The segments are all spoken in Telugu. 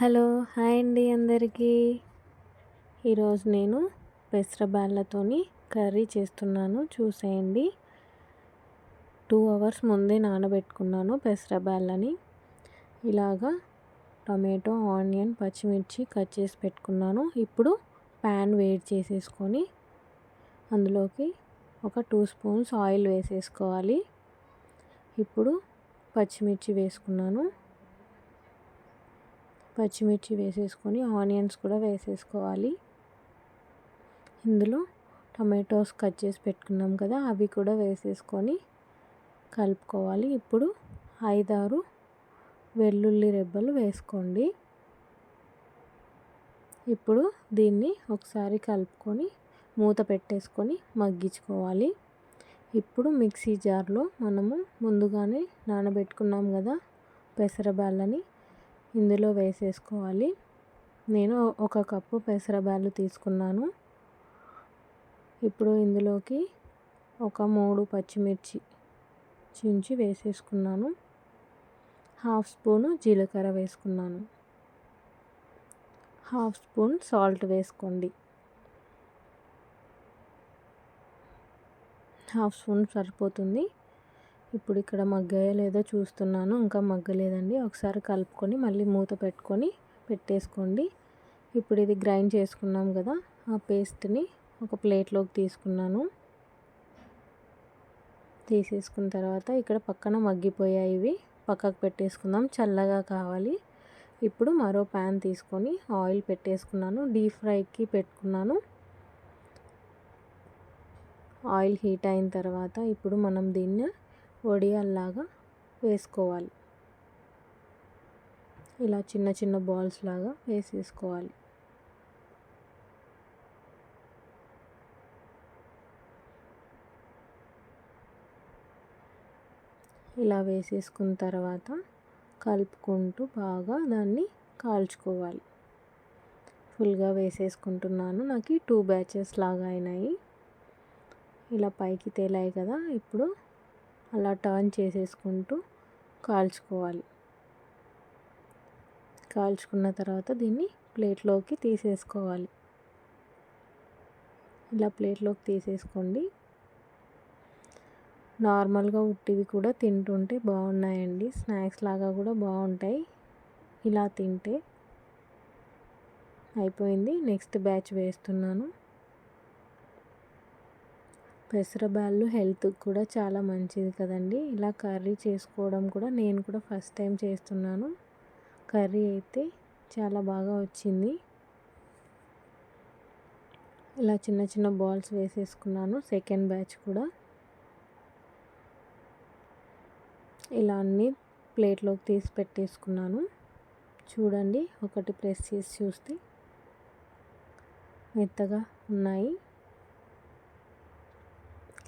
హలో హాయ్ అండి అందరికీ. ఈరోజు నేను పెసరబ్యాళ్ళతోని కర్రీ చేస్తున్నాను చూసేయండి. టూ అవర్స్ ముందే నానబెట్టుకున్నాను పెసరబాళ్ళని. ఇలాగా టమాటో ఆనియన్ పచ్చిమిర్చి కట్ చేసి పెట్టుకున్నాను. ఇప్పుడు ప్యాన్ వేడి చేసేసుకొని అందులోకి ఒక టూ స్పూన్స్ ఆయిల్ వేసేసుకోవాలి. ఇప్పుడు పచ్చిమిర్చి వేసుకున్నాను. పచ్చిమిర్చి వేసేసుకొని ఆనియన్స్ కూడా వేసేసుకోవాలి. ఇందులో టమాటోస్ కట్ చేసి పెట్టుకున్నాం కదా అవి కూడా వేసేసుకొని కలుపుకోవాలి. ఇప్పుడు ఐదారు వెల్లుల్లి రెబ్బలు వేసుకోండి. ఇప్పుడు దీన్ని ఒకసారి కలుపుకొని మూత పెట్టేసుకొని మగ్గించుకోవాలి. ఇప్పుడు మిక్సీ జార్లో మనము ముందుగానే నానబెట్టుకున్నాం కదా పెసరబాళ్ళని ఇందులో వేసేసుకోవాలి. నేను ఒక కప్పు పెసరబ్యాలు తీసుకున్నాను. ఇప్పుడు ఇందులోకి ఒక మూడు పచ్చిమిర్చి చించి వేసేసుకున్నాను. హాఫ్ స్పూను జీలకర్ర వేసుకున్నాను. హాఫ్ స్పూన్ సాల్ట్ వేసుకోండి. హాఫ్ స్పూన్ సరిపోతుంది. ఇప్పుడు ఇక్కడ మగ్గాయో లేదో చూస్తున్నాను. ఇంకా మగ్గలేదండి. ఒకసారి కలుపుకొని మళ్ళీ మూత పెట్టుకొని పెట్టేసుకోండి. ఇప్పుడు ఇది గ్రైండ్ చేసుకున్నాం కదా ఆ పేస్ట్ని ఒక ప్లేట్లోకి తీసుకున్నాను. తీసేసుకున్న తర్వాత ఇక్కడ పక్కన మగ్గిపోయాయి ఇవి. పక్కకు పెట్టేసుకుందాం. చల్లగా కావాలి. ఇప్పుడు మరో ప్యాన్ తీసుకొని ఆయిల్ పెట్టేసుకున్నాను. డీప్ ఫ్రైకి పెట్టుకున్నాను. ఆయిల్ హీట్ అయిన తర్వాత ఇప్పుడు మనం దీన్ని వడియాల్లాగా వేసుకోవాలి. ఇలా చిన్న చిన్న బాల్స్ లాగా వేసేసుకోవాలి. ఇలా వేసేసుకున్న తర్వాత కలుపుకుంటూ బాగా దాన్ని కాల్చుకోవాలి. ఫుల్గా వేసేసుకుంటున్నాను. నాకు టూ బ్యాచెస్ లాగా అయినాయి. ఇలా పైకి తేలాయి కదా ఇప్పుడు అలా టర్న్ చేసేసుకుంటూ కాల్చుకోవాలి. కాల్చుకున్న తర్వాత దీన్ని ప్లేట్లోకి తీసేసుకోవాలి. ఇలా ప్లేట్లోకి తీసేసుకోండి. నార్మల్గా ఉట్టివి కూడా తింటుంటే బాగున్నాయండి. స్నాక్స్ లాగా కూడా బాగుంటాయి. ఇలా తింటే అయిపోయింది. నెక్స్ట్ బ్యాచ్ వేస్తున్నాను. పెసరబ్యాళ్ళు హెల్త్కి కూడా చాలా మంచిది కదండి. ఇలా కర్రీ చేసుకోవడం కూడా నేను కూడా ఫస్ట్ టైం చేస్తున్నాను. కర్రీ అయితే చాలా బాగా వచ్చింది. ఇలా చిన్న చిన్న బాల్స్ వేసేసుకున్నాను సెకండ్ బ్యాచ్ కూడా. ఇలా అన్నీ ప్లేట్లోకి తీసి పెట్టేసుకున్నాను. చూడండి ఒకటి ప్రెస్ చేసి చూస్తే మెత్తగా ఉన్నాయి.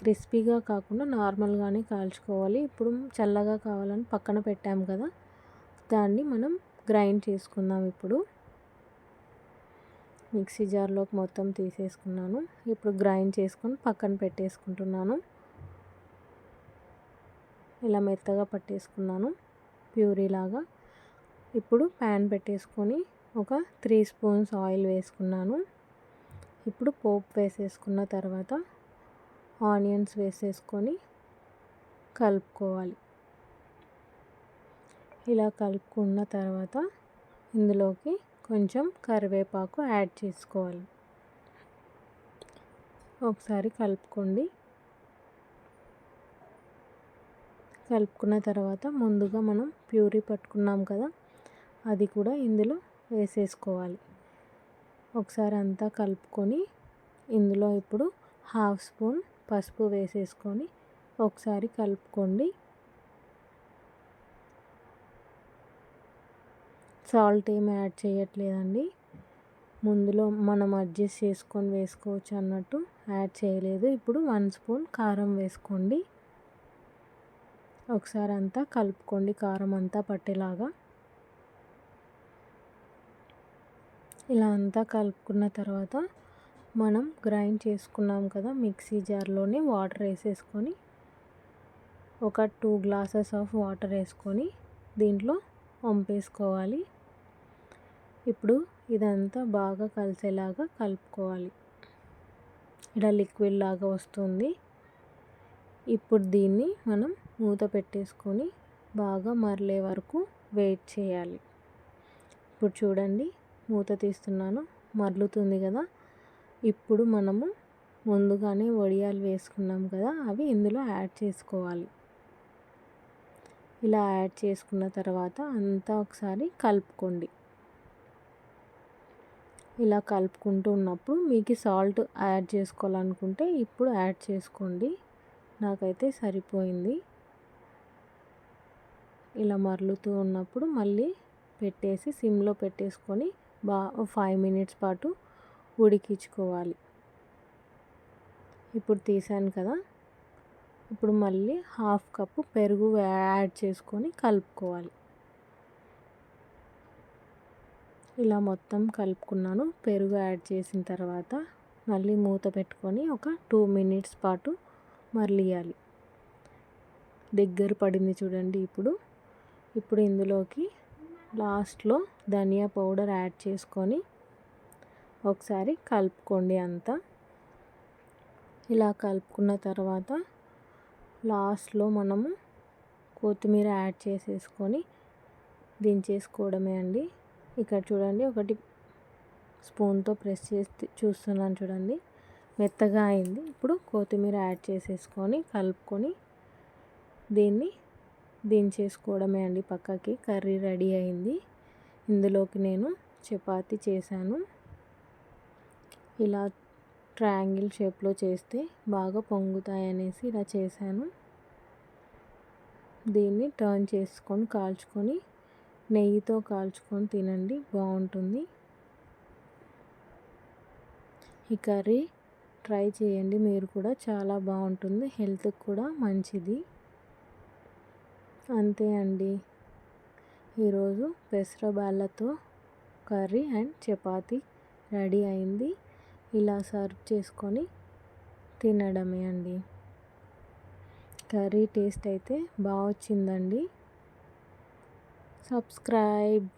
క్రిస్పీగా కాకుండా నార్మల్గానే కాల్చుకోవాలి. ఇప్పుడు చల్లగా కావాలని పక్కన పెట్టాం కదా దాన్ని మనం గ్రైండ్ చేసుకుందాం ఇప్పుడు. మిక్సీ జార్లోకి మొత్తం తీసేసుకున్నాను. ఇప్పుడు గ్రైండ్ చేసుకొని పక్కన పెట్టేసుకుంటున్నాను. ఇలా మెత్తగా పట్టేసుకున్నాను ప్యూరీ లాగా ఇప్పుడు ప్యాన్ పెట్టేసుకొని ఒక త్రీ స్పూన్స్ ఆయిల్ వేసుకున్నాను. ఇప్పుడు పోపు వేసేసుకున్న తర్వాత ఆనియన్స్ వేసేసుకొని కలుపుకోవాలి. ఇలా కలుపుకున్న తర్వాత ఇందులోకి కొంచెం కరివేపాకు యాడ్ చేసుకోవాలి. ఒకసారి కలుపుకోండి. కలుపుకున్న తర్వాత ముందుగా మనం ప్యూరీ పట్టుకున్నాం కదా అది కూడా ఇందులో వేసేసుకోవాలి. ఒకసారి అంతా కలుపుకొని ఇందులో ఇప్పుడు హాఫ్ స్పూన్ పసుపు వేసేసుకొని ఒకసారి కలుపుకోండి. సాల్ట్ ఏమి యాడ్ చేయట్లేదండి. ముందులో మనం అడ్జస్ట్ చేసుకొని వేసుకోవచ్చు అన్నట్టు యాడ్ చేయలేదు. ఇప్పుడు వన్ స్పూన్ కారం వేసుకోండి. ఒకసారి అంతా కలుపుకోండి కారం అంతా పట్టేలాగా. ఇలా అంతా కలుపుకున్న తర్వాత మనం గ్రైండ్ చేసుకున్నాం కదా మిక్సీ జార్లోనే వాటర్ వేసేసుకొని ఒక టూ గ్లాసెస్ ఆఫ్ వాటర్ వేసుకొని దీంట్లో వంపేసుకోవాలి. ఇప్పుడు ఇదంతా బాగా కలిసేలాగా కలుపుకోవాలి. ఇలా లిక్విడ్ లాగా వస్తుంది. ఇప్పుడు దీన్ని మనం మూత పెట్టేసుకొని బాగా మరలే వరకు వెయిట్ చేయాలి. ఇప్పుడు చూడండి మూత తీస్తున్నాను. మరలుతుంది కదా. ఇప్పుడు మనము ముందుగానే వడియాలు వేసుకున్నాం కదా అవి ఇందులో యాడ్ చేసుకోవాలి. ఇలా యాడ్ చేసుకున్న తర్వాత అంతా ఒకసారి కలుపుకోండి. ఇలా కలుపుకుంటూ ఉన్నప్పుడు మీకు సాల్ట్ యాడ్ చేసుకోవాలనుకుంటే ఇప్పుడు యాడ్ చేసుకోండి. నాకైతే సరిపోయింది. ఇలా మరలుతూ ఉన్నప్పుడు మళ్ళీ పెట్టేసి సిమ్లో పెట్టేసుకొని బా ఫైవ్ మినిట్స్ పాటు ఉడికించుకోవాలి. ఇప్పుడు తీసాను కదా. ఇప్పుడు మళ్ళీ హాఫ్ కప్పు పెరుగు యాడ్ చేసుకొని కలుపుకోవాలి. ఇలా మొత్తం కలుపుకున్నాను. పెరుగు యాడ్ చేసిన తర్వాత మళ్ళీ మూత పెట్టుకొని ఒక టూ మినిట్స్ పాటు మరలియాలి. దగ్గర పడింది చూడండి ఇప్పుడు. ఇప్పుడు ఇందులోకి లాస్ట్లో ధనియా పౌడర్ యాడ్ చేసుకొని ఒకసారి కలుపుకోండి అంతా. ఇలా కలుపుకున్న తర్వాత లాస్ట్లో మనము కొత్తిమీర యాడ్ చేసేసుకొని దించేసుకోవడమే అండి. ఇక్కడ చూడండి ఒకటి స్పూన్తో ప్రెస్ చేసి చూస్తున్నాను చూడండి. మెత్తగా అయింది. ఇప్పుడు కొత్తిమీర యాడ్ చేసేసుకొని కలుపుకొని దీన్ని దించేసుకోవడమే అండి పక్కకి. కర్రీ రెడీ అయింది. ఇందులోకి నేను చపాతి చేశాను. ఇలా ట్రయాంగిల్ షేప్లో చేస్తే బాగా పొంగుతాయి అనేసి ఇలా చేశాను. దీన్ని టర్న్ చేసుకొని కాల్చుకొని నెయ్యితో కాల్చుకొని తినండి బాగుంటుంది. ఈ కర్రీ ట్రై చేయండి మీరు కూడా చాలా బాగుంటుంది హెల్త్కి కూడా మంచిది. అంతే అండి. ఈరోజు పెసరబాళ్ళతో కర్రీ అండ్ చపాతి రెడీ అయింది. ఇలా సర్వ్ చేసుకొని తినడమే అండి. కర్రీ టేస్ట్ అయితే బాగా వచ్చిందండి. సబ్స్క్రైబ్